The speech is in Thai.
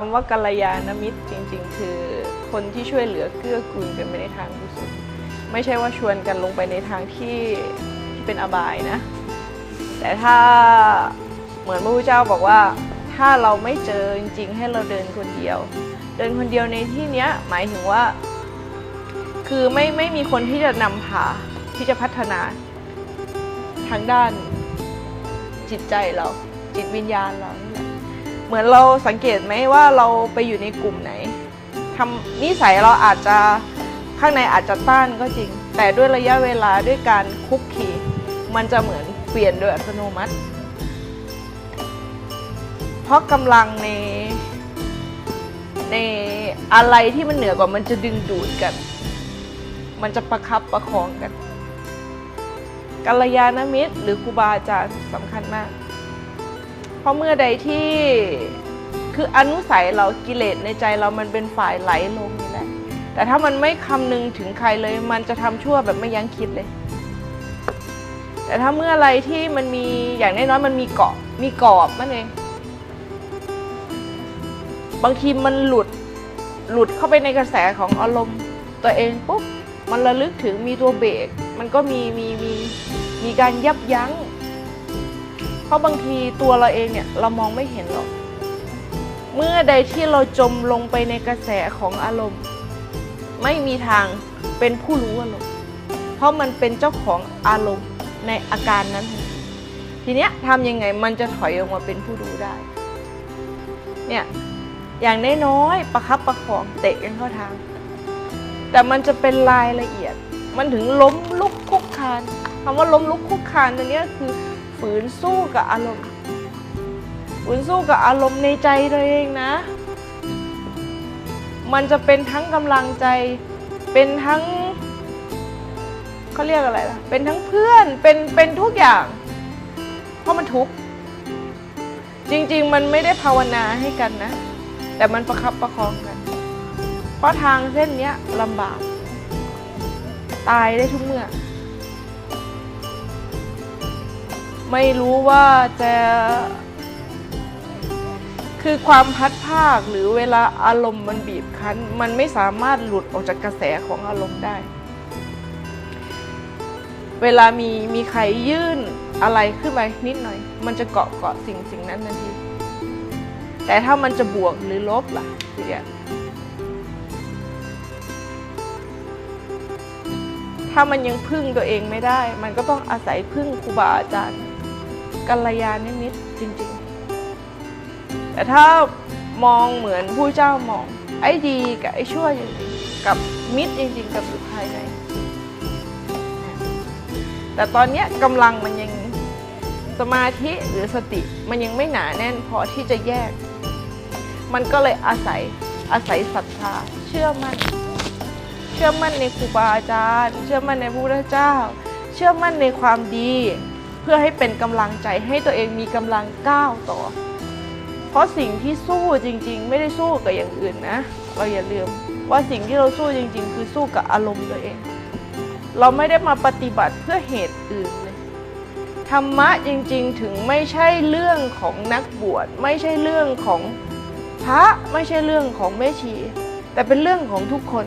คำว่ากัลยาณมิตรจริงๆ คือคนที่ช่วยเหลือเกื้อกูลกันไปในทางกุศลไม่ใช่ว่าชวนกันลงไปในทางที่ที่เป็นอบายนะ แต่ถ้าเหมือนพระพุทธเจ้าบอกว่า ถ้าเราไม่เจอจริงๆ ให้เราเดินคนเดียว เดินคนเดียวในที่เนี้ยหมายถึงว่า คือไม่ไม่มีคนที่จะนำพาที่จะพัฒนาทางด้านจิตใจเราจิตวิญญาณเรา เหมือนเราสังเกตไหมว่าเราไปอยู่ในกลุ่มไหนทำนิสัยเราอาจจะข้างในอาจจะต้านก็จริง แต่ด้วยระยะเวลาด้วยการคุกคีมันจะเหมือนเปลี่ยนโดยอัตโนมัติ เพราะกำลังในในอะไรที่มันเหนือกว่ามันจะดึงดูดกัน มันจะประคับประคองกันกัลยาณมิตรหรือครูบาอาจารย์สำคัญมาก ราะเมื่อใดที่คืออนุสัยเรากิเลสในใจเรามันเป็นฝ่ายไหลลงนี่แหละ แต่ถ้ามันไม่คำนึงถึงใครเลย มันจะทำชั่วแบบไม่ยั้งคิดเลย แต่ถ้าเมื่ออะไรที่มันมีอย่างน้อยๆมันมีเกาะมีกรอบมันเองบางทีมันหลุดหลุดเข้าไปในกระแสของอารมณ์ตัวเองปุ๊บมันระลึกถึงมีตัวเบรกมันก็มีมีมีมีการยับยั้ง เพราะบางทีตัวเราเองเนี่ยเรามองไม่เห็นหรอก เมื่อใดที่เราจมลงไปในกระแสของอารมณ์ ไม่มีทางเป็นผู้รู้อารมณ์ เพราะมันเป็นเจ้าของอารมณ์ในอาการนั้น ทีเนี้ยทำยังไงมันจะถอยออกมาเป็นผู้รู้ได้ เนี่ยอย่างน้อยๆประคับประคองเตะกันเข้าทาง แต่มันจะเป็นรายละเอียด มันถึงล้มลุกคุกคานคำว่าล้มลุกคุกคานตรงนี้คือ ฝืนสู้กับอารมณ์ฝืนสู้กับอารมณ์ในใจตัวเองนะ มันจะเป็นทั้งกำลังใจ เป็นทั้งเขาเรียกอะไรล่ะ เป็นทั้งเพื่อน เป็น เป็นทุกอย่าง เพราะมันทุกข์ จริง ๆ มันไม่ได้ภาวนาให้กันนะ แต่มันประคับประคองกัน เพราะทางเส้นนี้ลำบาก ตายได้ทุกเมื่อ ไม่รู้ว่าจะคือความพัดภาคหรือเวลาอารมณ์มันบีบคั้น มันไม่สามารถหลุดออกจากกระแสของอารมณ์ได้ เวลามีมีใครยื่นอะไรขึ้นไปนิดหน่อย มันจะเกาะเกาะสิ่งสิ่งนั้นทันทีแต่ถ้ามันจะบวกหรือลบล่ะทีเดียถ้ามันยังพึ่งตัวเองไม่ได้ มันก็ต้องอาศัยพึ่งครูบาอาจารย์ กัลยาณมิตรจริงๆ แต่ถ้ามองเหมือนผู้เจ้ามอง ไอ้ดีกับไอ้ชั่วจริงๆกับมิตรจริงๆ กับอยู่ภายใน แต่ตอนเนี้ยกำลังมันยังสมาธิหรือสติมันยังไม่หนาแน่นพอที่จะแยก มันก็เลยอาศัยอาศัยศรัทธาเชื่อมั่น เชื่อมั่นในครูบาอาจารย์ เชื่อมั่นในพระพุทธเจ้า เชื่อมั่นในความดี พื่อให้เป็นกำลังใจให้ตัวเองมีกำลังก้าวต่อ เพราะสิ่งที่สู้จริง ๆ ไม่ได้สู้กับอย่างอื่นนะ เราอย่าลืมว่าสิ่งที่เราสู้จริง ๆ คือสู้กับอารมณ์ตัวเอง เราไม่ได้มาปฏิบัติเพื่อเหตุอื่นเลยธรรมะจริง ๆ ถึงไม่ใช่เรื่องของนักบวชไม่ใช่เรื่องของพระไม่ใช่เรื่องของแม่ชี แต่เป็นเรื่องของทุกคน